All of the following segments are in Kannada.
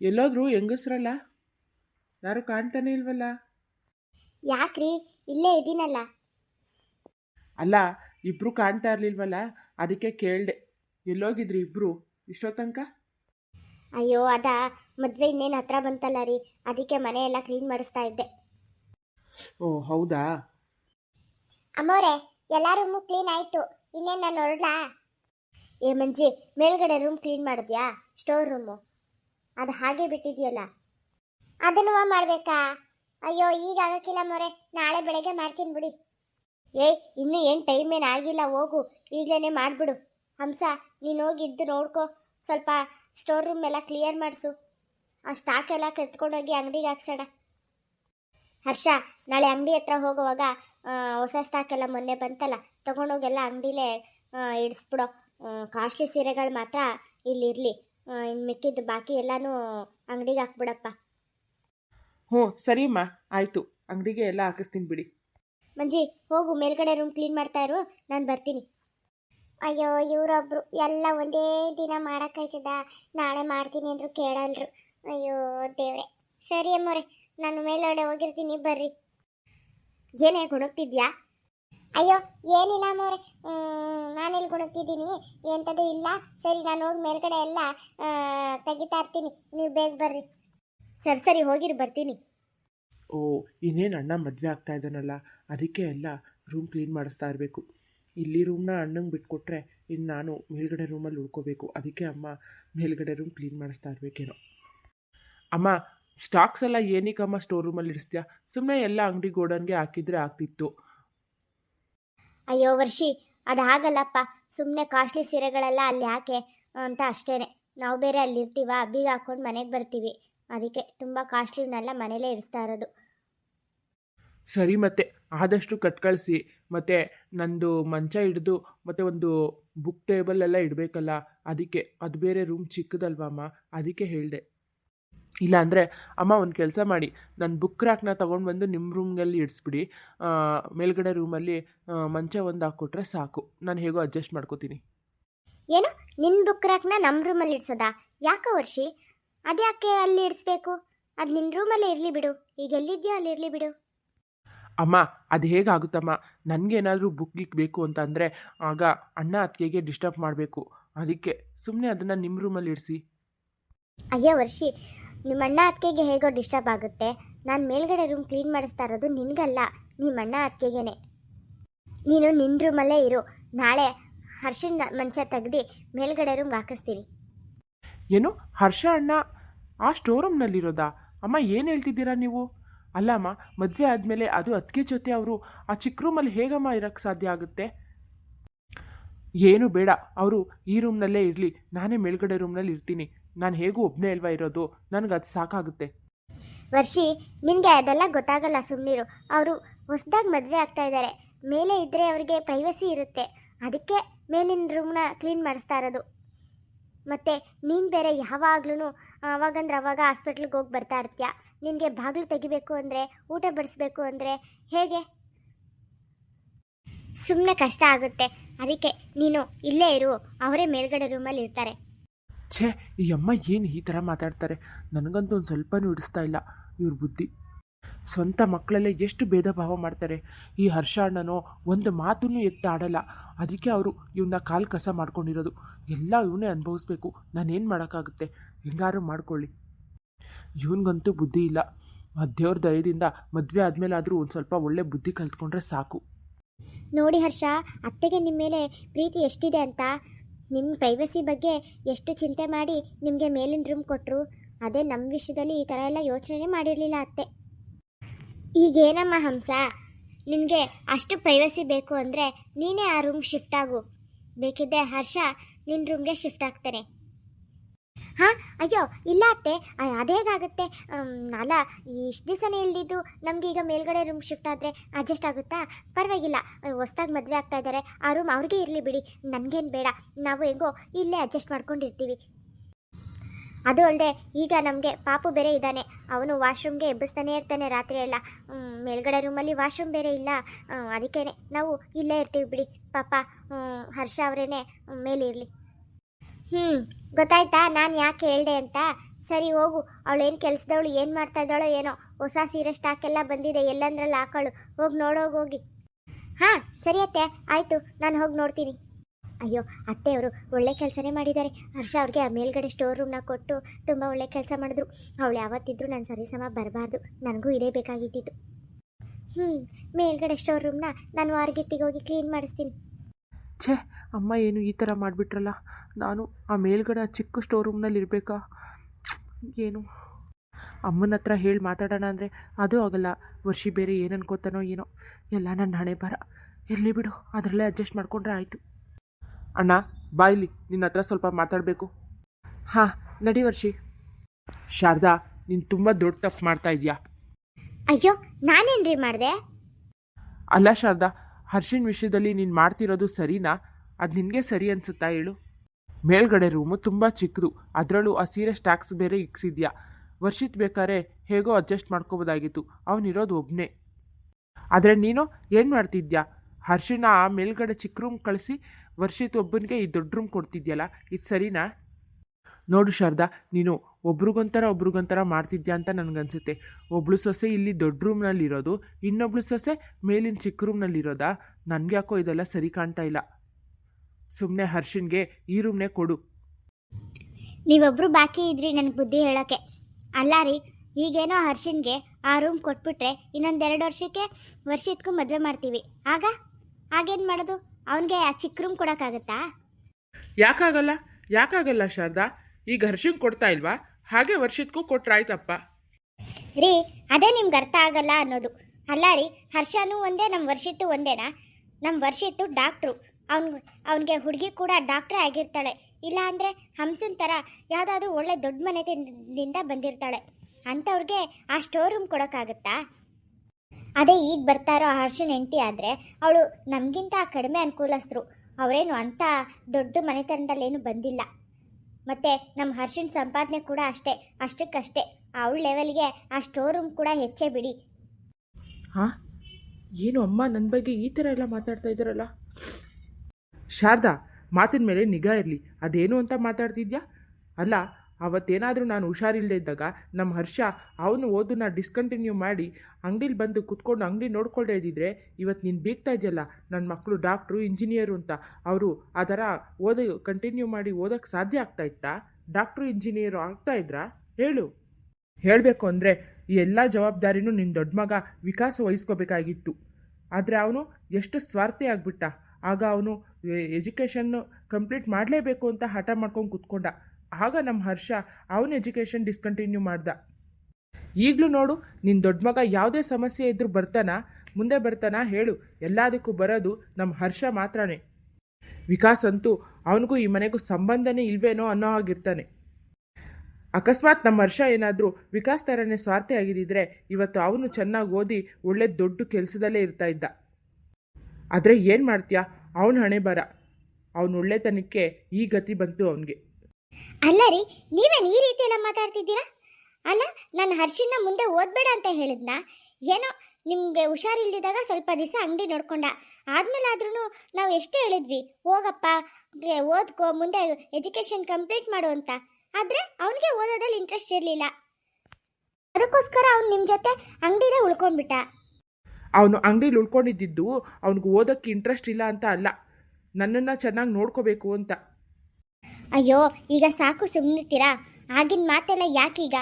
ಎಲ್ಲೋದ್ರು ಹೆಂಗಸ್ರಲ್ಲ? ಯಾರು ಕಾಣ್ತಾನೆ ಇಲ್ವಲ್ಲ? ಯಾಕ್ರಿ? ಇಲ್ಲೇ ಇದ್ದೀನಲ್ಲ ಅಲ್ಲ ಇಬ್ರು ಕಾಣ್ತಾ ಇರ್ಲಿಲ್ವಲ್ಲ? ಅದಕ್ಕೆ ಕೇಳ್ದೆ. ಎಲ್ಲೋಗಿದ್ರಿ ಇಬ್ರು? ಇಷ್ಟೋ ತನಕ ಅಯ್ಯೋ ಅದ ಮದುವೆ ಇನ್ನೇನು ಹತ್ರ ಬಂತಲ್ಲ ರೀ. ಅದಕ್ಕೆ ಮನೆ ಎಲ್ಲ ಕ್ಲೀನ್ ಮಾಡಿಸ್ತಾ ಇದ್ದೆ. ಓ ಹೌದಾ? ಅಮ್ಮೋರೆ ಎಲ್ಲ ರೂಮು ಕ್ಲೀನ್ ಆಯಿತು. ಇನ್ನೇನು ನಾನು ಹೊರಡ್ಲಾ? ಏ ಮಂಜಿ ಮೇಲ್ಗಡೆ ರೂಮ್ ಕ್ಲೀನ್ ಮಾಡಿದ್ಯಾ? ಸ್ಟೋರ್ ರೂಮು ಅದು ಹಾಗೆ ಬಿಟ್ಟಿದೆಯಲ್ಲ? ಅದನ್ನು ಮಾಡಬೇಕಾ? ಅಯ್ಯೋ, ಈಗ ಆಗಕ್ಕಿಲ್ಲ ಮೊರೆ. ನಾಳೆ ಬೆಳಗ್ಗೆ ಮಾಡ್ತೀನಿ ಬಿಡಿ. ಏಯ್, ಇನ್ನೂ ಏನು ಟೈಮ್ ಏನು ಆಗಿಲ್ಲ, ಹೋಗು. ಈಗಲೇ ಮಾಡಿಬಿಡು. ಹಂಸ, ನೀನು ಹೋಗಿದ್ದು ನೋಡ್ಕೊ. ಸ್ವಲ್ಪ ಸ್ಟೋರ್ ರೂಮ್ ಎಲ್ಲ ಕ್ಲಿಯರ್ ಮಾಡಿಸು. ಆ ಸ್ಟಾಕ್ ಎಲ್ಲ ಹೋಗಿ ಅಂಗಡಿಗೆ ಹಾಕ್ಸೋಣ. ಹರ್ಷ, ನಾಳೆ ಅಂಗಡಿ ಹತ್ರ ಹೋಗುವಾಗ ಹೊಸ ಸ್ಟಾಕ್ ಎಲ್ಲ ಮೊನ್ನೆ ಬಂತಲ್ಲ ತಗೊಂಡೋಗೆಲ್ಲ ಅಂಗಡಿಲೇ ಇಡಿಸ್ಬಿಡೋ. ಕಾಸ್ಟ್ಲಿ ಸೀರೆಗಳು ಮಾತ್ರ ಇಲ್ಲಿರಲಿ ಇನ್ನು ಮಿಕ್ಕಿದ್ದು ಬಾಕಿ ಎಲ್ಲನೂ ಅಂಗಡಿಗೆ ಹಾಕ್ಬಿಡಪ್ಪ. ಹ್ಞೂ ಸರಿಯಮ್ಮ ಆಯಿತು. ಅಂಗಡಿಗೆ ಎಲ್ಲ ಹಾಕಿಸ್ತೀನಿ ಬಿಡಿ. ಮಂಜಿ ಹೋಗು. ಮೇಲ್ಗಡೆ ರೂಮ್ ಕ್ಲೀನ್ ಮಾಡ್ತಾ ಇರು. ನಾನು ಬರ್ತೀನಿ. ಅಯ್ಯೋ ಇವರೊಬ್ರು ಎಲ್ಲ ಒಂದೇ ದಿನ ಮಾಡೋಕ್ಕಾಯ್ತದ? ನಾಳೆ ಮಾಡ್ತೀನಿ ಅಂದರು ಕೇಳಲ್ರು. ಅಯ್ಯೋ ದೇವ್ರೆ. ಸರಿ ಅಮ್ಮವ್ರೆ ನಾನು ಮೇಲ್ಗಡೆ ಹೋಗಿರ್ತೀನಿ. ಬರ್ರಿ. ಏನೇ ಗುಣಗ್ತಿದ್ಯಾ? ಅಯ್ಯೋ, ಏನಿಲ್ಲ ಅಮ್ಮವ್ರೆ. ನಾನೆಲ್ಲಿ ಕುಣಕ್ತಿದ್ದೀನಿ ಎಂಥದ್ದು ಇಲ್ಲ. ಸರಿ, ನಾನು ಹೋಗಿ ಮೇಲ್ಗಡೆ ಎಲ್ಲ ತೆಗಿತಾ ಇರ್ತೀನಿ. ನೀವು ಬೇಗ ಬರ್ರಿ. ಸರಿ ಸರಿ, ಹೋಗಿರಿ, ಬರ್ತೀನಿ. ಓ, ಇನ್ನೇನು ಅಣ್ಣ ಮದುವೆ ಆಗ್ತಾ ಇದ್ದಾನಲ್ಲ? ಅದಕ್ಕೆ ಎಲ್ಲ ರೂಮ್ ಕ್ಲೀನ್ ಮಾಡಿಸ್ತಾ ಇರಬೇಕು. ಇಲ್ಲಿ ರೂಮ್ನ ಅಣ್ಣಂಗೆ ಬಿಟ್ಕೊಟ್ರೆ ಇನ್ನು ನಾನು ಮೇಲ್ಗಡೆ ರೂಮಲ್ಲಿ ಉಳ್ಕೋಬೇಕು. ಅದಕ್ಕೆ ಅಮ್ಮ ಮೇಲ್ಗಡೆ ರೂಮ್ ಕ್ಲೀನ್ ಮಾಡಿಸ್ತಾ ಇರಬೇಕೇನೋ. ಅಮ್ಮ ಸ್ಟಾಕ್ಸ್ ಎಲ್ಲ ಏನಕ್ಕಮ್ಮ ಸ್ಟೋರ್ ರೂಮಲ್ಲಿ ಇಡಿಸ್ತೀಯಾ? ಸುಮ್ಮನೆ ಎಲ್ಲ ಅಂಗಡಿ ಗೋಡನ್ಗೆ ಹಾಕಿದ್ರೆ ಆಗ್ತಿತ್ತು. ಅಯ್ಯೋ ವರ್ಷಿ ಅದು ಹಾಗಲ್ಲಪ್ಪ ಸುಮ್ಮನೆ ಕಾಸ್ಟ್ಲಿ ಸೀರೆಗಳೆಲ್ಲ ಅಲ್ಲಿ ಯಾಕೆ ಅಂತ ಅಷ್ಟೇ ನಾವು ಬೇರೆ ಅಲ್ಲಿರ್ತೀವ ಬೀಗ ಹಾಕೊಂಡು ಮನೆಗೆ ಬರ್ತೀವಿ. ಅದಕ್ಕೆ ತುಂಬ ಕಾಸ್ಟ್ಲಿನೆಲ್ಲ ಮನೇಲೇ ಇರಿಸ್ತಾ ಇರೋದು. ಸರಿ ಮತ್ತೆ, ಆದಷ್ಟು ಕಟ್ ಕಳಿಸಿ. ಮತ್ತು ನಂದು ಮಂಚ ಹಿಡಿದು, ಮತ್ತೆ ಒಂದು ಬುಕ್ ಟೇಬಲ್ ಎಲ್ಲ ಇಡಬೇಕಲ್ಲ? ಅದಕ್ಕೆ, ಅದು ಬೇರೆ ರೂಮ್ ಚಿಕ್ಕದಲ್ವಮ್ಮ ಅದಕ್ಕೆ ಹೇಳಿದೆ. ಇಲ್ಲ ಅಂದರೆ ಅಮ್ಮ ಒಂದು ಕೆಲಸ ಮಾಡಿ ನನ್ನ ಬುಕ್ ರ್ಯಾಕ್ನ ತೊಗೊಂಡು ಬಂದು ನಿಮ್ಮ ರೂಮ್ನಲ್ಲಿ ಇಡಿಸ್ಬಿಡಿ. ಮೇಲ್ಗಡೆ ರೂಮಲ್ಲಿ ಮಂಚ ಒಂದು ಹಾಕ್ಕೊಟ್ರೆ ಸಾಕು. ನಾನು ಹೇಗೋ ಅಡ್ಜಸ್ಟ್ ಮಾಡ್ಕೋತೀನಿ. ಏನು? ನಿನ್ನ ಬುಕ್ ರಾಕ್ನ ನಮ್ಮ ರೂಮಲ್ಲಿ ಇಡ್ಸೋದಾ? ಯಾಕೋ ವರ್ಷಿ? ಅದ್ಯಾಕೆ ಅಲ್ಲಿ ಇಡಿಸ್ಬೇಕು? ಅದು ನಿನ್ನ ರೂಮಲ್ಲೇ ಇರಲಿ ಬಿಡು. ಈಗ ಎಲ್ಲಿದ್ಯೋ ಅಲ್ಲಿ ಇರಲಿ ಬಿಡು. ಅಮ್ಮ ಅದು ಹೇಗಾಗುತ್ತಮ್ಮ? ನನಗೇನಾದರೂ ಬುಕ್ ಗಿಕ್ ಬೇಕು ಅಂತ ಅಂದರೆ ಆಗ ಅಣ್ಣ ಅತ್ತಿಗೆಗೆ ಡಿಸ್ಟರ್ಬ್ ಮಾಡಬೇಕು. ಅದಕ್ಕೆ ಸುಮ್ಮನೆ ಅದನ್ನು ನಿಮ್ಮ ರೂಮಲ್ಲಿ ಇಡಿಸಿ. ಅಯ್ಯೋ ವರ್ಷಿ ನಿಮ್ಮ ಅಣ್ಣ ಅತ್ತಿಗೆಗೆ ಹೇಗೋ ಡಿಸ್ಟರ್ಬ್ ಆಗುತ್ತೆ. ನಾನು ಮೇಲ್ಗಡೆ ರೂಮ್ ಕ್ಲೀನ್ ಮಾಡಿಸ್ತಾ ಇರೋದು ನಿನಗಲ್ಲ ನಿಮ್ಮ ಅಣ್ಣ ಅತ್ತಿಗೆಗೇನೆ. ನೀನು ನಿನ್ನ ರೂಮಲ್ಲೇ ಇರು. ನಾಳೆ ಹರ್ಷನ್ ಮಂಚ ತೆಗ್ದು ಮೇಲ್ಗಡೆ ರೂಮ್ಗೆ ಹಾಕಿಸ್ತೀನಿ ಏನು? ಹರ್ಷ ಅಣ್ಣ, ಆ ಸ್ಟೋರ್ ರೂಮ್ನಲ್ಲಿರೋದಾ ಅಮ್ಮ ಏನು ಹೇಳ್ತಿದ್ದೀರಾ ನೀವು? ಅಲ್ಲಮ್ಮ, ಮದುವೆ ಆದಮೇಲೆ ಅದು ಅತ್ತಿಗೆ ಜೊತೆ ಅವರು ಆ ಚಿಕ್ಕ ರೂಮಲ್ಲಿ ಹೇಗಮ್ಮ ಇರೋಕ್ಕೆ ಸಾಧ್ಯ ಆಗುತ್ತೆ? ಏನು ಬೇಡ. ಅವರು ಈ ರೂಮ್ನಲ್ಲೇ ಇರಲಿ. ನಾನೇ ಮೇಲ್ಗಡೆ ರೂಮ್ನಲ್ಲಿ ಇರ್ತೀನಿ. ನಾನು ಹೇಗೂ ಒಬ್ಬನೇ ಅಲ್ವಾ ಇರೋದು? ನನಗೆ ಅದು ಸಾಕಾಗುತ್ತೆ. ವರ್ಷಿ, ನಿನಗೆ ಅದೆಲ್ಲ ಗೊತ್ತಾಗಲ್ಲ ಸುಮ್ಮನಿರು ಅವರು ಹೊಸದಾಗಿ ಮದುವೆ ಆಗ್ತಾ ಇದ್ದಾರೆ ಮೇಲೆ ಇದ್ದರೆ ಅವರಿಗೆ ಪ್ರೈವಸಿ ಇರುತ್ತೆ. ಅದಕ್ಕೆ ಮೇಲಿನ ರೂಮ್ನ ಕ್ಲೀನ್ ಮಾಡಿಸ್ತಾ ಇರೋದು. ಮತ್ತು ನೀನು ಬೇರೆ ಯಾವಾಗ್ಲೂ ಅವಾಗಂದ್ರೆ ಅವಾಗ ಹಾಸ್ಪಿಟ್ಲಿಗೆ ಹೋಗಿ ಬರ್ತಾ ಇರ್ತೀಯ? ನಿನಗೆ ಬಾಗಿಲು ತೆಗಿಬೇಕು ಅಂದರೆ, ಊಟ ಬಡಿಸ್ಬೇಕು ಅಂದರೆ ಹೇಗೆ? ಸುಮ್ಮನೆ ಕಷ್ಟ ಆಗುತ್ತೆ. ಅದಕ್ಕೆ ನೀನು ಇಲ್ಲೇ ಇರು, ಅವರೇ ಮೇಲ್ಗಡೆ ರೂಮಲ್ಲಿ ಇರ್ತಾರೆ. ಛೇ, ಈ ಅಮ್ಮ ಏನು ಈ ಥರ ಮಾತಾಡ್ತಾರೆ? ನನಗಂತೂ ಒಂದು ಸ್ವಲ್ಪನೂ ಹಿಡಿಸ್ತಾ ಇಲ್ಲ ಇವ್ರ ಬುದ್ಧಿ. ಸ್ವಂತ ಮಕ್ಕಳಲ್ಲೇ ಎಷ್ಟು ಭೇದ ಭಾವ ಮಾಡ್ತಾರೆ? ಈ ಹರ್ಷ ಅಣ್ಣನೋ ಒಂದು ಮಾತನ್ನು ಎತ್ತಾಡಲ್ಲ ಅದಕ್ಕೆ ಅವರು ಇವನ್ನ ಕಾಲು ಕಸ ಮಾಡ್ಕೊಂಡಿರೋದು. ಎಲ್ಲ ಇವನೇ ಅನುಭವಿಸ್ಬೇಕು. ನಾನೇನು ಮಾಡೋಕ್ಕಾಗುತ್ತೆ? ಹೆಂಗಾರು ಮಾಡ್ಕೊಳ್ಳಿ. ಇವನಿಗಂತೂ ಬುದ್ಧಿ ಇಲ್ಲ. ದೇವ್ರ ದಯದಿಂದ ಮದುವೆ ಆದಮೇಲಾದರೂ ಒಂದು ಸ್ವಲ್ಪ ಒಳ್ಳೆ ಬುದ್ಧಿ ಕಲ್ತ್ಕೊಂಡ್ರೆ ಸಾಕು. ನೋಡಿ ಹರ್ಷ, ಅತ್ತೆಗೆ ನಿಮ್ಮ ಮೇಲೆ ಪ್ರೀತಿ ಎಷ್ಟಿದೆ ಅಂತ. ನಿಮ್ಮ ಪ್ರೈವಸಿ ಬಗ್ಗೆ ಎಷ್ಟು ಚಿಂತೆ ಮಾಡಿ ನಿಮಗೆ ಮೇಲಿನ ರೂಮ್ ಕೊಟ್ಟರು ಅದೇ ನಮ್ಮ ವಿಷಯದಲ್ಲಿ ಈ ಥರ ಎಲ್ಲ ಯೋಚನೆ ಮಾಡಿರಲಿಲ್ಲ ಅತ್ತೆ. ಈಗೇನಮ್ಮ ಹಂಸ? ನಿನಗೆ ಅಷ್ಟು ಪ್ರೈವಸಿ ಬೇಕು ಅಂದರೆ ನೀನೇ ಆ ರೂಮ್ ಶಿಫ್ಟ್ ಆಗು. ಬೇಕಿದ್ದೆ ಹರ್ಷ ನಿನ್ನ ರೂಮ್ಗೆ ಶಿಫ್ಟ್ ಆಗ್ತಾನೆ. ಹಾಂ? ಅಯ್ಯೋ, ಇಲ್ಲ ಅತ್ತೆ. ಅದು ಹೇಗಾಗುತ್ತೆ ಅಲ್ಲ ಇಷ್ಟು ದಿವಸನೇ ಇಲ್ದಿದ್ದು ನಮ್ಗೆ ಈಗ ಮೇಲ್ಗಡೆ ರೂಮ್ ಶಿಫ್ಟ್ ಆದರೆ ಅಡ್ಜಸ್ಟ್ ಆಗುತ್ತಾ? ಪರವಾಗಿಲ್ಲ. ಹೊಸ್ದಾಗಿ ಮದುವೆ ಆಗ್ತಾ ಇದ್ದಾರೆ ಆ ರೂಮ್ ಅವ್ರಿಗೆ ಇರಲಿ ಬಿಡಿ. ನನಗೇನು ಬೇಡ. ನಾವು ಹೆಂಗೋ ಇಲ್ಲೇ ಅಡ್ಜಸ್ಟ್ ಮಾಡ್ಕೊಂಡಿರ್ತೀವಿ. ಅದು ಅಲ್ಲದೆ ಈಗ ನಮಗೆ ಪಾಪು ಬೇರೆ ಇದ್ದಾನೆ. ಅವನು ವಾಶ್ರೂಮ್ಗೆ ಎಬ್ಬಿಸ್ತಾನೆ ಇರ್ತಾನೆ ರಾತ್ರಿ ಎಲ್ಲ. ಮೇಲ್ಗಡೆ ರೂಮಲ್ಲಿ ವಾಶ್ರೂಮ್ ಬೇರೆ ಇಲ್ಲ. ಅದಕ್ಕೇ ನಾವು ಇಲ್ಲೇ ಇರ್ತೀವಿ ಬಿಡಿ. ಪಾಪ ಹರ್ಷ ಅವರೇನೆ ಮೇಲಿರಲಿ. ಹ್ಞೂ ಗೊತ್ತಾಯ್ತಾ? ನಾನು ಯಾಕೆ ಹೇಳ್ದೆ ಅಂತ? ಸರಿ, ಹೋಗು. ಅವಳೇನು ಕೆಲಸದವಳು ಏನು ಮಾಡ್ತಾ ಇದ್ದಾಳೋ ಏನೋ. ಹೊಸ ಸೀರೆ ಸ್ಟಾಕ್ ಎಲ್ಲ ಬಂದಿದೆ, ಎಲ್ಲಂದ್ರಲ್ಲಿ ಹಾಕೊಳ್ಳು. ಹೋಗಿ ನೋಡೋಗೋಗಿ ಹಾಂ, ಸರಿ ಅತ್ತೆ. ಆಯಿತು, ನಾನು ಹೋಗಿ ನೋಡ್ತೀನಿ. ಅಯ್ಯೋ, ಅತ್ತೆಯವರು ಒಳ್ಳೆ ಕೆಲಸನೇ ಮಾಡಿದ್ದಾರೆ. ಹರ್ಷ ಅವ್ರಿಗೆ ಆ ಮೇಲ್ಗಡೆ ಸ್ಟೋರ್ ರೂಮ್ನ ಕೊಟ್ಟು ತುಂಬ ಒಳ್ಳೆ ಕೆಲಸ ಮಾಡಿದ್ರು. ಅವಳು ಯಾವತ್ತಿದ್ರೂ ನಾನು ಸರಿಸಮ ಬರಬಾರ್ದು. ನನಗೂ ಇದೇ ಬೇಕಾಗಿದ್ದಿತ್ತು ಹ್ಞೂ ಮೇಲ್ಗಡೆ ಸ್ಟೋರ್ ರೂಮ್ನ ನಾನು ವಾರಗೆತ್ತಿಗೆ ಹೋಗಿ ಕ್ಲೀನ್ ಮಾಡಿಸ್ತೀನಿ. ಛೇ ಅಮ್ಮ ಏನು ಈ ಥರ ಮಾಡಿಬಿಟ್ರಲ್ಲ? ನಾನು ಆ ಮೇಲ್ಗಡೆ ಆ ಚಿಕ್ಕ ಸ್ಟೋರ್ ರೂಮ್ನಲ್ಲಿ ಇರಬೇಕಾ? ಏನು? ಅಮ್ಮನ ಹತ್ರ ಹೇಳಿ ಮಾತಾಡೋಣ ಅಂದರೆ ಅದು ಆಗಲ್ಲ. ವರ್ಷಿ ಬೇರೆ ಏನು ಅನ್ಕೋತಾನೋ ಏನೋ. ಎಲ್ಲ ನನ್ನ ಹಣೆ ಬರ ಇರಲಿ ಬಿಡು ಅದರಲ್ಲೇ ಅಡ್ಜಸ್ಟ್ ಮಾಡ್ಕೊಂಡ್ರೆ ಆಯಿತು. ಅಣ್ಣ ಬಾಯ್ಲಿ ನಿನ್ನ ಹತ್ರ ಸ್ವಲ್ಪ ಮಾತಾಡಬೇಕು. ಹಾಂ ನಡಿ ವರ್ಷಿ. ಶಾರದಾ ನೀನು ತುಂಬ ದೊಡ್ಡ ತಪ್ಪು ಮಾಡ್ತಾ ಇದೆಯಾ? ಅಯ್ಯೋ ನಾನೇನ್ರಿ ಮಾಡಿದೆ? ಅಲ್ಲ ಶಾರದಾ ಹರ್ಷಿನ್ ವಿಷಯದಲ್ಲಿ ನೀನು ಮಾಡ್ತಿರೋದು ಸರಿನಾ? ಅದು ನಿನಗೆ ಸರಿ ಅನ್ಸುತ್ತಾ ಹೇಳು? ಮೇಲ್ಗಡೆ ರೂಮು ತುಂಬ ಚಿಕ್ಕದು. ಅದರಲ್ಲೂ ಆ ಸೀರೆ ಸ್ಟ್ಯಾಕ್ಸ್ ಬೇರೆ ಇಕ್ಸಿದ್ಯಾ? ವರ್ಷಿತ್ ಬೇಕಾದ್ರೆ ಹೇಗೋ ಅಡ್ಜಸ್ಟ್ ಮಾಡ್ಕೋಬೋದಾಗಿತ್ತು. ಅವನಿರೋದು ಒಬ್ಬನೇ ಆದರೆ ನೀನು ಏನು ಮಾಡ್ತಿದ್ಯಾ? ಹರ್ಷಿನ ಮೇಲ್ಗಡೆ ಚಿಕ್ಕ ರೂಮ್ ಕಳಿಸಿ, ವರ್ಷಿತ್ ಒಬ್ಬನಿಗೆ ಈ ದೊಡ್ಡ ರೂಮ್ ಕೊಡ್ತಿದ್ಯಲ್ಲ, ಇದು ಸರಿನಾ? ನೋಡು ಶಾರದಾ ನೀನು ಒಬ್ರಿಗೊಂಥರ ಒಬ್ರಿಗೊಂಥರ ಮಾಡ್ತಿದ್ಯಾ ಅಂತ ನನಗನ್ಸುತ್ತೆ. ಒಬ್ಳು ಸೊಸೆ ಇಲ್ಲಿ ದೊಡ್ಡ ರೂಮ್ನಲ್ಲಿರೋದು ಇನ್ನೊಬ್ಳು ಸೊಸೆ ಮೇಲಿನ ಚಿಕ್ಕ ರೂಮ್ನಲ್ಲಿರೋದಾ? ನನಗೆ ಯಾಕೋ ಇದೆಲ್ಲ ಸರಿ ಕಾಣ್ತಾ ಇಲ್ಲ. ಸುಮ್ಮನೆ ಹರ್ಷನ್ಗೆ ಈ ರೂಮ್ನೇ ಕೊಡು. ನೀವೊಬ್ರು ಬಾಕಿ ಇದ್ರಿ ನನಗೆ ಬುದ್ಧಿ ಹೇಳೋಕ್ಕೆ. ಅಲ್ಲ ರೀ ಈಗೇನೋ ಹರ್ಷನ್ಗೆ ಆ ರೂಮ್ ಕೊಟ್ಬಿಟ್ರೆ ಇನ್ನೊಂದೆರಡು ವರ್ಷಕ್ಕೆ ವರ್ಷಿತ್ಗೂ ಮದುವೆ ಮಾಡ್ತೀವಿ. ಆಗ? ಆಗೇನು ಮಾಡೋದು? ಅವನಿಗೆ ಆ ಚಿಕ್ಕ ರೂಮ್ ಕೊಡೋಕ್ಕಾಗತ್ತಾ? ಯಾಕಾಗಲ್ಲ? ಯಾಕಾಗಲ್ಲ ಶಾರದಾ? ಈಗ ಹರ್ಷನ್ ಕೊಡ್ತಾ ಇಲ್ವಾ? ಹಾಗೆ ವರ್ಷಿತ್ಗೂ ಕೊಟ್ರಾಯ್ತಪ್ಪ ರೀ, ಅದೇ ನಿಮ್ಗೆ ಅರ್ಥ ಆಗಲ್ಲ ಅನ್ನೋದು. ಅಲ್ಲ ರೀ, ಹರ್ಷನೂ ಒಂದೇ ನಮ್ಮ ವರ್ಷಿತ್ತು ಒಂದೇನಾ? ನಮ್ಮ ವರ್ಷಿತ್ತು ಡಾಕ್ಟ್ರು. ಅವ್ನ್, ಅವನಿಗೆ ಹುಡುಗಿ ಕೂಡ ಡಾಕ್ಟ್ರೇ ಆಗಿರ್ತಾಳೆ. ಇಲ್ಲ ಅಂದರೆ ಹಂಸನ್ ಥರ ಯಾವುದಾದ್ರೂ ಒಳ್ಳೆ ದೊಡ್ಡ ಮನೆಯಿಂದ ಬಂದಿರ್ತಾಳೆ. ಅಂಥವ್ರಿಗೆ ಆ ಸ್ಟೋರ್ ರೂಮ್ ಕೊಡೋಕ್ಕಾಗತ್ತಾ? ಅದೇ ಈಗ ಬರ್ತಾ ಇರೋ ಹರ್ಷನ್ ಹೆಂಡತಿ ಆದರೆ ಅವಳು ನಮಗಿಂತ ಕಡಿಮೆ ಅನುಕೂಲಸ್ತರು ಅವರೇನು ಅಂಥ ದೊಡ್ಡ ಮನೆತನದಲ್ಲೇನು ಬಂದಿಲ್ಲ. ಮತ್ತು ನಮ್ಮ ಹರ್ಷನ್ ಸಂಪಾದನೆ ಕೂಡ ಅಷ್ಟೇ, ಅಷ್ಟಕ್ಕಷ್ಟೇ. ಅವಳ ಲೆವೆಲ್ಗೆ ಆ ಸ್ಟೋರ್ ರೂಮ್ ಕೂಡ ಹೆಚ್ಚೇ ಬಿಡಿ. ಹಾಂ? ಏನು ಅಮ್ಮ ನನ್ನ ಬಗ್ಗೆ ಈ ಥರ ಎಲ್ಲ ಮಾತಾಡ್ತಾ ಇದ್ದಾರಲ್ಲ? ಶಾರದಾ, ಮಾತಿನ ಮೇಲೆ ನಿಗಾ ಇರಲಿ. ಅದೇನು ಅಂತ ಮಾತಾಡ್ತಿದ್ಯಾ? ಅಲ್ಲ ಅವತ್ತೇನಾದರೂ ನಾನು ಹುಷಾರಿಲ್ಲದೆ ಇದ್ದಾಗ ನಮ್ಮ ಹರ್ಷ ಅವನು ಓದನ್ನ ಡಿಸ್ಕಂಟಿನ್ಯೂ ಮಾಡಿ ಅಂಗಡೀಲಿ ಬಂದು ಕುತ್ಕೊಂಡು ಅಂಗಡಿ ನೋಡ್ಕೊಳ್ದೇ ಇದ್ದಿದ್ರೆ ಇವತ್ತು ನೀನು ಬೀಗ್ತಾ ಇದೆಯಲ್ಲ ನನ್ನ ಮಕ್ಕಳು ಡಾಕ್ಟ್ರು ಇಂಜಿನಿಯರು ಅಂತ, ಅವರು ಆ ಥರ ಓದ ಕಂಟಿನ್ಯೂ ಮಾಡಿ ಓದೋಕ್ಕೆ ಸಾಧ್ಯ ಆಗ್ತಾ ಇತ್ತಾ? ಡಾಕ್ಟ್ರು ಇಂಜಿನಿಯರು ಆಗ್ತಾ ಇದ್ರಾ? ಹೇಳು. ಹೇಳಬೇಕು ಅಂದರೆ ಈ ಎಲ್ಲ ಜವಾಬ್ದಾರಿನೂ ನಿನ್ನ ದೊಡ್ಡ ಮಗ ವಿಕಾಸ ವಹಿಸ್ಕೋಬೇಕಾಗಿತ್ತು. ಆದರೆ ಅವನು ಎಷ್ಟು ಸ್ವಾರ್ಥಿ ಆಗಿಬಿಟ್ಟ. ಆಗ ಅವನು ಎಜುಕೇಷನ್ನು ಕಂಪ್ಲೀಟ್ ಮಾಡಲೇಬೇಕು ಅಂತ ಹಠ ಮಾಡ್ಕೊಂಡು ಕುತ್ಕೊಂಡ. ಆಗ ನಮ್ಮ ಹರ್ಷ ಅವನ ಎಜುಕೇಷನ್ ಡಿಸ್ಕಂಟಿನ್ಯೂ ಮಾಡ್ದ. ಈಗಲೂ ನೋಡು ನಿನ್ನ ದೊಡ್ಡ ಮಗ ಯಾವುದೇ ಸಮಸ್ಯೆ ಇದ್ದರೂ ಬರ್ತಾನಾ, ಮುಂದೆ ಬರ್ತಾನಾ ಹೇಳು, ಎಲ್ಲದಕ್ಕೂ ಬರೋದು ನಮ್ಮ ಹರ್ಷ ಮಾತ್ರನೇ. ವಿಕಾಸ್ ಅಂತೂ ಅವನಿಗೂ ಈ ಮನೆಗೂ ಸಂಬಂಧನೇ ಇಲ್ವೇನೋ ಅನ್ನೋ ಹಾಗಿರ್ತಾನೆ. ಅಕಸ್ಮಾತ್ ನಮ್ಮ ಹರ್ಷ ಏನಾದರೂ ವಿಕಾಸ್ ಥರನೇ ಸ್ವಾರ್ಥಿ ಆಗಿದ್ದಿದ್ರೆ ಇವತ್ತು ಅವನು ಚೆನ್ನಾಗಿ ಓದಿ ಒಳ್ಳೆ ದೊಡ್ಡ ಕೆಲಸದಲ್ಲೇ ಇರ್ತಾ ಇದ್ದ. ಆದರೆ ಏನು ಮಾಡ್ತೀಯಾ, ಅವನ ಹಣೆ ಬರ ಅವನ ಒಳ್ಳೆತನಕ್ಕೆ ಈ ಗತಿ ಬಂತು ಅವನಿಗೆ. ಅಲ್ಲ ರೀ, ನೀವೇನು ಈ ರೀತಿ ಮಾತಾಡ್ತಿದ್ದೀರಾ? ಅಲ್ಲ, ನಾನು ಹರ್ಷಿನ ಮುಂದೆ ಓದಬೇಡ ಅಂತ ಹೇಳಿದ್ನ? ಏನೋ ನಿಮಗೆ ಹುಷಾರಿಲ್ದಿದ್ದಾಗ ಸ್ವಲ್ಪ ದಿವಸ ಅಂಗಡಿ ನೋಡ್ಕೊಂಡ. ಆದ್ರೂ ನಾವು ಎಷ್ಟೇ ಹೇಳಿದ್ವಿ, ಹೋಗಪ್ಪ ಓದ್ಕೋ, ಮುಂದೆ ಎಜುಕೇಷನ್ ಕಂಪ್ಲೀಟ್ ಮಾಡು ಅಂತ. ಆದರೆ ಅವನಿಗೆ ಓದೋದ್ರಲ್ಲಿ ಇಂಟ್ರೆಸ್ಟ್ ಇರಲಿಲ್ಲ. ಅದಕ್ಕೋಸ್ಕರ ಅವ್ನು ನಿಮ್ಮ ಜೊತೆ ಅಂಗಡಿಲೇ ಉಳ್ಕೊಂಡ್ಬಿಟ್ಟ. ಅವನು ಅಂಗಡಿಲಿ ಉಳ್ಕೊಂಡಿದ್ದು ಅವನಿಗೆ ಓದೋಕ್ಕೆ ಇಂಟ್ರೆಸ್ಟ್ ಇಲ್ಲ ಅಂತ ಅಲ್ಲ. ನನ್ನನ್ನು ಚೆನ್ನಾಗಿ ನೋಡ್ಕೋಬೇಕು ಅಂತ. ಅಯ್ಯೋ, ಈಗ ಸಾಕು ಸುಮ್ಮನಿರ್ತೀರಾ ಆಗಿನ ಮಾತೆಲ್ಲ ಯಾಕೀಗ?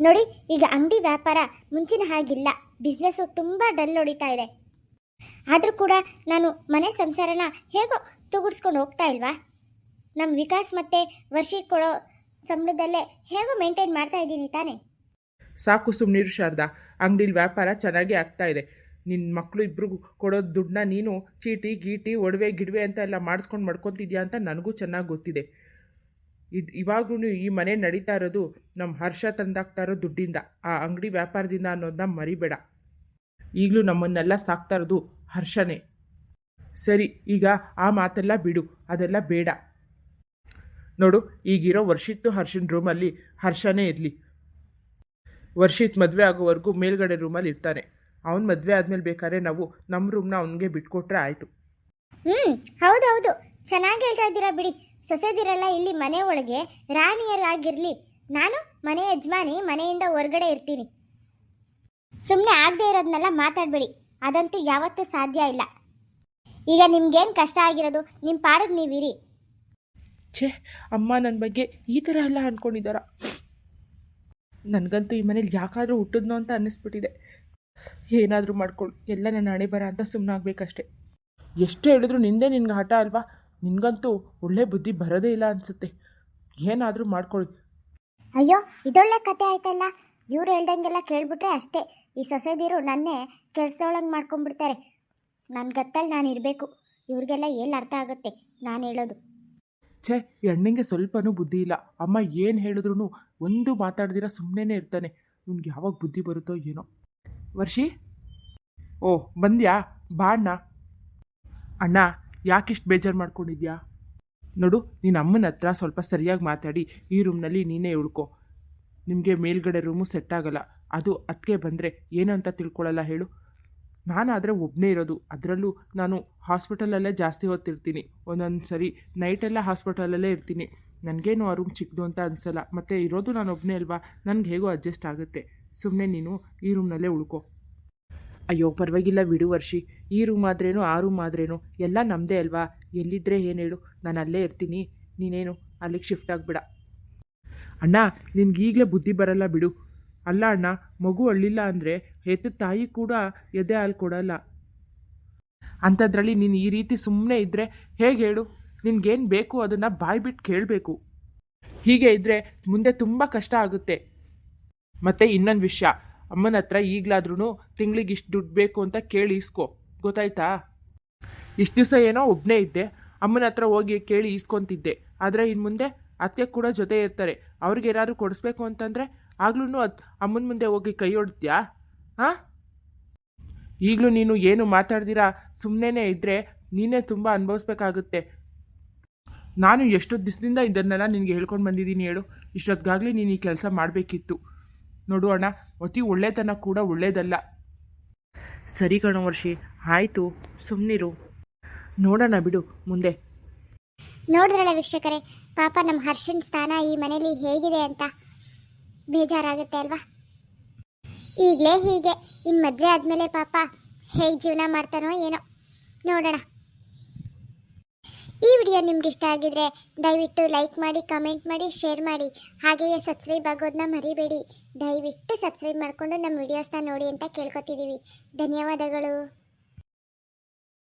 ನೋಡಿ, ಈಗ ಅಂಗಡಿ ವ್ಯಾಪಾರ ಮುಂಚಿನ ಹಾಗಿಲ್ಲ. ಬಿಸ್ನೆಸ್ಸು ತುಂಬ ಡಲ್ ಹೊಡಿತಾ ಇದೆ. ಆದರೂ ಕೂಡ ನಾನು ಮನೆ ಸಂಸಾರನ ಹೇಗೋ ತುಗುಡ್ಸ್ಕೊಂಡು ಹೋಗ್ತಾ ಇಲ್ವಾ? ನಮ್ಮ ವಿಕಾಸ್ ಮತ್ತೆ ವರ್ಷಕ್ಕೆ ಕೊಡೋ ಸಂಬಳದಲ್ಲೇ ಹೇಗೋ ಮೇಂಟೈನ್ ಮಾಡ್ತಾ ಇದ್ದೀನಿ ತಾನೆ. ಸಾಕು ಸುಮ್ಮನಿರು ಶಾರದಾ. ಅಂಗಡಿಲಿ ವ್ಯಾಪಾರ ಚೆನ್ನಾಗಿ ಆಗ್ತಾ ಇದೆ. ನಿನ್ನ ಮಕ್ಕಳು ಇಬ್ರಿಗೂ ಕೊಡೋ ದುಡ್ಡನ್ನ ನೀನು ಚೀಟಿ, ಗೀಟಿ, ಒಡವೆ, ಗಿಡವೆ ಅಂತ ಎಲ್ಲ ಮಾಡಿಸ್ಕೊಂಡು ಮಾಡ್ಕೊತಿದ್ಯಾ ಅಂತ ನನಗೂ ಚೆನ್ನಾಗಿ ಗೊತ್ತಿದೆ. ಇದು ಇವಾಗೂ ಈ ಮನೆ ನಡೀತಾ ಇರೋದು ನಮ್ಮ ಹರ್ಷ ತಂದಾಗ್ತಾ ಇರೋ ದುಡ್ಡಿಂದ. ಆ ಅಂಗಡಿ ವ್ಯಾಪಾರದಿಂದ ಅನ್ನೋದನ್ನ ಮರಿಬೇಡ. ಈಗಲೂ ನಮ್ಮನ್ನೆಲ್ಲ ಸಾಕ್ತಾ ಇರೋದು ಹರ್ಷನೇ. ಸರಿ, ಈಗ ಆ ಮಾತೆಲ್ಲ ಬಿಡು, ಅದೆಲ್ಲ ಬೇಡ. ನೋಡು, ಈಗಿರೋ ವರ್ಷಿತ್ತು ಹರ್ಷನ್ ರೂಮಲ್ಲಿ ಹರ್ಷನೇ ಇರಲಿ. ವರ್ಷಿತ್ ಮದುವೆ ಆಗೋವರೆಗೂ ಮೇಲ್ಗಡೆ ರೂಮಲ್ಲಿ ಇರ್ತಾನೆ. ಅವ್ನು ಮದುವೆ ಆದಮೇಲೆ ಬೇಕಾದ್ರೆ ನಾವು ನಮ್ಮ ರೂಮ್ನ ಅವನಿಗೆ ಬಿಟ್ಕೊಟ್ರೆ ಆಯಿತು. ಹ್ಞೂ ಹೌದೌದು ಚೆನ್ನಾಗಿ ಹೇಳ್ತಾ ಇದ್ದೀರಾ ಬಿಡಿ. ಸೊಸೆದಿರಲ್ಲ ಇಲ್ಲಿ ಮನೆ ಒಳಗೆ ರಾಣಿಯರಾಗಿರಲಿ. ನಾನು ಮನೆ ಯಜಮಾನಿ ಮನೆಯಿಂದ ಹೊರಗಡೆ ಇರ್ತೀನಿ. ಸುಮ್ಮನೆ ಆಗದೆ ಇರೋದನ್ನೆಲ್ಲ ಮಾತಾಡಬೇಡಿ. ಅದಂತೂ ಯಾವತ್ತೂ ಸಾಧ್ಯ ಇಲ್ಲ. ಈಗ ನಿಮ್ಗೇನು ಕಷ್ಟ ಆಗಿರೋದು? ನಿಮ್ಮ ಪಾಡದ್ ನೀವಿರಿ. ಛೇ ಅಮ್ಮ ನನ್ನ ಬಗ್ಗೆ ಈ ಥರ ಎಲ್ಲ ಅಂದ್ಕೊಂಡಿದ್ದಾರ ನನಗಂತೂ ಈ ಮನೇಲಿ ಯಾಕಾದರೂ ಹುಟ್ಟಿದ್ನೋ ಅಂತ ಅನ್ನಿಸ್ಬಿಟ್ಟಿದೆ. ಏನಾದರೂ ಮಾಡ್ಕೊಳ್ಳು ಎಲ್ಲ ನನ್ನ ಹಣೆ ಬರ ಅಂತ ಸುಮ್ಮನಾಗಬೇಕಷ್ಟೆ ಎಷ್ಟು ಹೇಳಿದ್ರು ನಿಂದೆ ನಿನ್ಗೆ ಹಠ ಅಲ್ವಾ? ನಿನಗಂತೂ ಒಳ್ಳೆ ಬುದ್ಧಿ ಬರೋದೇ ಇಲ್ಲ ಅನಿಸುತ್ತೆ. ಏನಾದರೂ ಮಾಡ್ಕೊಳ್ಳಿ ಅಯ್ಯೋ ಇದೊಳ್ಳೆ ಕತೆ ಆಯ್ತಲ್ಲ. ಇವ್ರು ಹೇಳ್ದಂಗೆಲ್ಲ ಕೇಳಿಬಿಟ್ರೆ ಅಷ್ಟೇ. ಈ ಸೊಸೆದಿರು ನನ್ನೇ ಕೆಲಸದೊಳಗೆ ಮಾಡ್ಕೊಂಡ್ಬಿಡ್ತಾರೆ. ನನ್ನ ಗತ್ತಲ್ಲಿ ನಾನು ಇರಬೇಕು. ಇವ್ರಿಗೆಲ್ಲ ಏನು ಅರ್ಥ ಆಗುತ್ತೆ? ನಾನು ಹೇಳೋದು. ಛೇ ಎಣ್ಣೆಗೆ ಸ್ವಲ್ಪನೂ ಬುದ್ಧಿ ಇಲ್ಲ. ಅಮ್ಮ ಏನು ಹೇಳಿದ್ರು ಒಂದು ಮಾತಾಡ್ದಿರ ಸುಮ್ಮನೆ ಇರ್ತಾನೆ. ಇವ್ನಿಗೆ ಯಾವಾಗ ಬುದ್ಧಿ ಬರುತ್ತೋ ಏನೋ. ವರ್ಷಿ? ಓ, ಬಂದ್ಯಾ? ಬಾ ಅಣ್ಣ. ಅಣ್ಣ, ಯಾಕಿಷ್ಟು ಬೇಜಾರು ಮಾಡ್ಕೊಂಡಿದ್ಯಾ? ನೋಡು ನಿನ್ನ ಅಮ್ಮನ ಹತ್ರ ಸ್ವಲ್ಪ ಸರಿಯಾಗಿ ಮಾತಾಡಿ, ಈ ರೂಮ್ನಲ್ಲಿ ನೀನೇ ಉಳ್ಕೊ. ನಿಮಗೆ ಮೇಲ್ಗಡೆ ರೂಮು ಸೆಟ್ ಆಗಲ್ಲ. ಅದು ಅದಕ್ಕೆ ಬಂದರೆ ಏನು ಅಂತ ತಿಳ್ಕೊಳ್ಳಲ್ಲ ಹೇಳು. ನಾನಾದರೆ ಒಬ್ಬನೇ ಇರೋದು. ಅದರಲ್ಲೂ ನಾನು ಹಾಸ್ಪಿಟಲಲ್ಲೇ ಜಾಸ್ತಿ ಹೊತ್ತಿರ್ತೀನಿ. ಒಂದೊಂದು ಸರಿ ನೈಟೆಲ್ಲ ಹಾಸ್ಪಿಟಲಲ್ಲೇ ಇರ್ತೀನಿ. ನನಗೇನು ಆ ರೂಮ್ ಚಿಕ್ಕದು ಅಂತ ಅನಿಸಲ್ಲ. ಮತ್ತು ಇರೋದು ನಾನು ಒಬ್ಬನೇ ಅಲ್ವಾ? ನನಗೆ ಹೇಗೋ ಅಡ್ಜಸ್ಟ್ ಆಗುತ್ತೆ. ಸುಮ್ಮನೆ ನೀನು ಈ ರೂಮ್ನಲ್ಲೇ ಉಳ್ಕೊ. ಅಯ್ಯೋ, ಪರವಾಗಿಲ್ಲ ಬಿಡು ವರ್ಷಿ. ಈ ರೂಮ್ ಆದ್ರೇನು, ಆ ರೂಮ್ ಆದ್ರೇನು, ಎಲ್ಲ ನಮ್ಮದೇ ಅಲ್ವಾ? ಎಲ್ಲಿದ್ದರೆ ಏನು ಹೇಳು? ನಾನು ಅಲ್ಲೇ ಇರ್ತೀನಿ. ನೀನೇನು? ಅಲ್ಲಿಗೆ ಶಿಫ್ಟ್ ಆಗಿಬಿಡ. ಅಣ್ಣ, ನಿನಗೆ ಈಗಲೇ ಬುದ್ಧಿ ಬರಲ್ಲ ಬಿಡು. ಅಲ್ಲ ಅಣ್ಣ, ಮಗು ಅಳ್ಳಿಲ್ಲ ಅಂದರೆ ಹೆತ್ತ ತಾಯಿ ಕೂಡ ಎದೆ ಹಾಲು ಕೊಡಲ್ಲ. ಅಂಥದ್ರಲ್ಲಿ ನೀನು ಈ ರೀತಿ ಸುಮ್ಮನೆ ಇದ್ದರೆ ಹೇಗೆ ಹೇಳು? ನಿನಗೇನು ಬೇಕು ಅದನ್ನು ಬಾಯ್ಬಿಟ್ಟು ಕೇಳಬೇಕು. ಹೀಗೆ ಇದ್ದರೆ ಮುಂದೆ ತುಂಬ ಕಷ್ಟ ಆಗುತ್ತೆ. ಮತ್ತು ಇನ್ನೊಂದು ವಿಷಯ. ಅಮ್ಮನ ಹತ್ರ ಈಗಲಾದ್ರೂ ತಿಂಗಳಿಗೆ ಇಷ್ಟು ದುಡ್ಡು ಬೇಕು ಅಂತ ಕೇಳಿ ಇಸ್ಕೊ ಗೊತ್ತಾಯ್ತಾ? ಇಷ್ಟು ದಿವಸ ಏನೋ ಒಬ್ಬನೇ ಇದ್ದೆ. ಅಮ್ಮನ ಹತ್ರ ಹೋಗಿ ಕೇಳಿ ಈಸ್ಕೊತಿದ್ದೆ. ಆದರೆ ಇನ್ನು ಮುಂದೆ ಅತ್ತೆ ಕೂಡ ಜೊತೆ ಇರ್ತಾರೆ. ಅವ್ರಿಗೆ ಏನಾದರೂ ಕೊಡಿಸ್ಬೇಕು ಅಂತಂದರೆ ಆಗ್ಲೂ ಅದು ಅಮ್ಮನ ಮುಂದೆ ಹೋಗಿ ಕೈ ಹೊಡ್ತೀಯಾ ಹಾಂ ಈಗಲೂ ನೀನು ಏನು ಮಾತಾಡ್ದಿರಾ? ಸುಮ್ಮನೆ ಇದ್ದರೆ ನೀನೇ ತುಂಬ ಅನುಭವಿಸ್ಬೇಕಾಗುತ್ತೆ. ನಾನು ಎಷ್ಟು ದಿವಸದಿಂದ ಇದನ್ನೆಲ್ಲ ನಿನಗೆ ಹೇಳ್ಕೊಂಡು ಬಂದಿದ್ದೀನಿ ಹೇಳು. ಇಷ್ಟೊತ್ತಿಗಾಗಲಿ ನೀನು ಈ ಕೆಲಸ ಮಾಡಬೇಕಿತ್ತು. ನೋಡು ಅತಿ ಒಳ್ಳೆತನ ಕೂಡ ಒಳ್ಳೇದಲ್ಲ. ಸರಿ ಕಣವರ್ಷಿ ಆಯಿತು ಸುಮ್ಮನಿರು ನೋಡೋಣ ಬಿಡು, ಮುಂದೆ. ನೋಡಿದ್ರಲ್ಲ ವೀಕ್ಷಕರೇ, ಪಾಪ ನಮ್ಮ ಹರ್ಷನ್ ಸ್ಥಾನ ಈ ಮನೇಲಿ ಹೇಗಿದೆ ಅಂತ. ಬೇಜಾರಾಗುತ್ತೆ ಅಲ್ವಾ? ಈಗಲೇ ಹೀಗೆ ಇನ್ನು ಮದುವೆ ಆದಮೇಲೆ ಪಾಪ ಹೇಗೆ ಜೀವನ ಮಾಡ್ತಾನೋ ಏನೋ. ನೋಡೋಣ. ಈ ವಿಡಿಯೋ ನಿಮ್ಗೆ ಇಷ್ಟ ಆಗಿದ್ರೆ ದಯವಿಟ್ಟು ಲೈಕ್ ಮಾಡಿ, ಕಮೆಂಟ್ ಮಾಡಿ, ಶೇರ್ ಮಾಡಿ. ಹಾಗೆಯೇ ಸಬ್ಸ್ಕ್ರೈಬ್ ಆಗೋದನ್ನ ಮರಿಬೇಡಿ. ದಯವಿಟ್ಟು ಸಬ್ಸ್ಕ್ರೈಬ್ ಮಾಡಿಕೊಂಡು ನಮ್ಮ ವಿಡಿಯೋಸ್ನ ನೋಡಿ ಅಂತ ಕೇಳ್ಕೊತಿದ್ದೀವಿ ಧನ್ಯವಾದಗಳು.